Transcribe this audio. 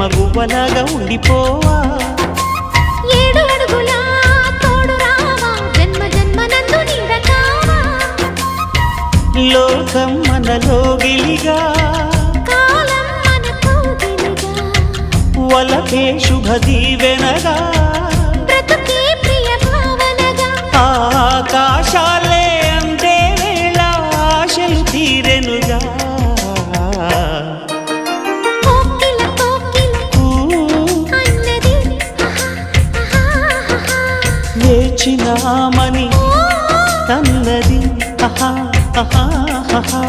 ప్రేమ గువ్వలాగా ఉండిపోవా? ఏడు అడుగుల తోడు రావా? జన్మ లోకం మనలో గిలిగా కాలం మన కౌగిలిగా. వలకే శుభ దీవెనగా బ్రతుకే ప్రియ భావనగా. ఆకాశాలే అందే వేళ ఆశలు తీరెనుగా. వేచినామని ఆహా. తన్నది ఆహా ఆహా ఆహా